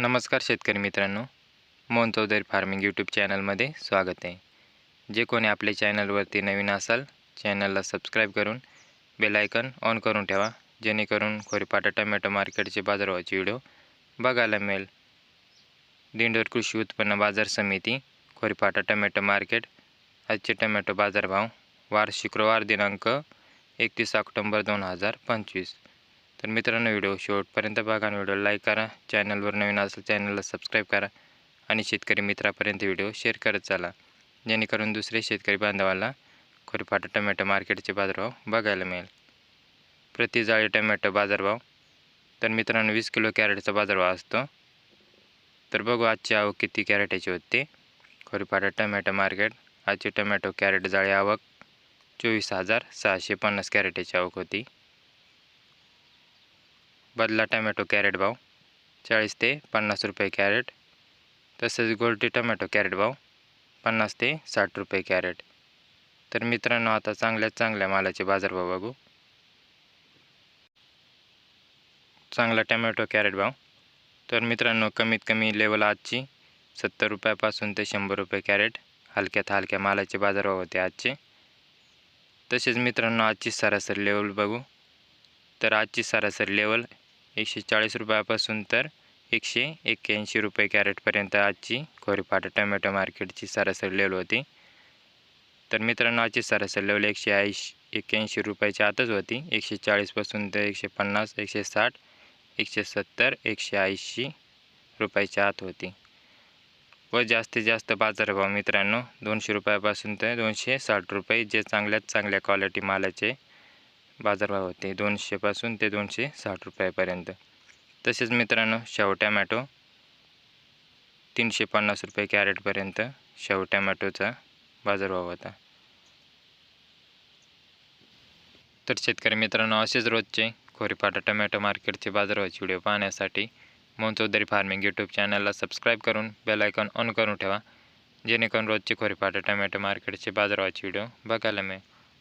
नमस्कार शेतकरी मित्रांनो. मोहन चौधरी फार्मिंग यूट्यूब चॅनलमध्ये स्वागत आहे. जे कोणी आपल्या चॅनलवरती नवीन असाल चॅनलला सबस्क्राईब करून बेलायकन ऑन करून ठेवा जेणेकरून खोरीपाटा टमॅटो मार्केटचे बाजारभावाचे व्हिडिओ बघायला मिळेल. दिंडोर कृषी उत्पन्न बाजार समिती खोरीपाटा टमॅटो मार्केट आजचे टमॅटो बाजारभाव वार शुक्रवार दिनांक एकतीस ऑक्टोंबर दोन हजार पंचवीस. तर मित्रांनो व्हिडिओ शेवटपर्यंत बघा आणि व्हिडिओ लाईक करा. चॅनलवर नवीन असेल चॅनलला सबस्क्राईब करा. आणि शेतकरी मित्रापर्यंत व्हिडिओ शेअर करत चला. जेणेकरून दुसरे शेतकरी बांधवाला खुरपाटा टमॅटो मार्केटचे बाजारभाव बघायला मिळेल. प्रति जाळी टमॅटो बाजारभाव तर मित्रांनो वीस किलो कॅरेटचा बाजारभाव असतो. तर बघू आजची आवक किती कॅरेटाची होती. खोरीपाटा टमॅटो मार्केट आजची टमॅटो कॅरेट जाळी आवक चोवीस हजार सहाशे पन्नास कॅरेटाची आवक होती. बदला टमॅटो कॅरेट भाव चाळीस ते पन्नास रुपये कॅरेट. तसेच गोल्टी टमॅटो कॅरेट भाव पन्नास ते साठ रुपये कॅरेट. तर मित्रांनो आता चांगल्यात चांगल्या मालाचे बाजारभाव बघू. चांगला टमॅटो कॅरेट भाव. तर मित्रांनो कमीत कमी लेवल आजची सत्तर रुपयापासून ते शंभर रुपये कॅरेट हलक्यात हलक्या मालाचे बाजारभाव होते आजचे. तसेच मित्रांनो आजची सरासरी लेवल बघू. तर आजची सरासरी लेवल एकशे चाळीस रुपयापासून तर एकशे एक्क्याऐंशी रुपये कॅरेटपर्यंत आजची खोरीपाटा टमॅटो मार्केटची सरासरी लेवल होती. तर मित्रांनो आजची सरासरी लेवल एकशे ऐंशी एक्क्याऐंशी रुपयाच्या आतच होती. एकशे चाळीसपासून तर एकशे पन्नास एकशे साठ एकशे सत्तर एकशे ऐंशी रुपयाच्या आत होती. व जास्तीत जास्त बाजारभाव मित्रांनो दोनशे रुपयापासून ते दोनशे साठ रुपये जे चांगल्यात चांगल्या क्वालिटी मालाचे बाजारभाव होते दोनशेपासून ते दोनशे साठ रुपयापर्यंत. तसेच मित्रांनो शेव टॅमॅटो तीनशे पन्नास रुपये कॅरेटपर्यंत शेव टॅमॅटोचा बाजारभाव होता. तर शेतकरी मित्रांनो असेच रोजचे खोरीपाटा टमॅटो मार्केटचे बाजारभावाचे व्हिडिओ पाहण्यासाठी मोहन चौधरी फार्मिंग यूट्यूब चॅनलला सबस्क्राईब करून बेल आयकॉन ऑन करून ठेवा जेणेकरून रोजचे खोरीपाटा टमॅटो मार्केटचे बाजारभावाचे व्हिडिओ बघायला मिळेल.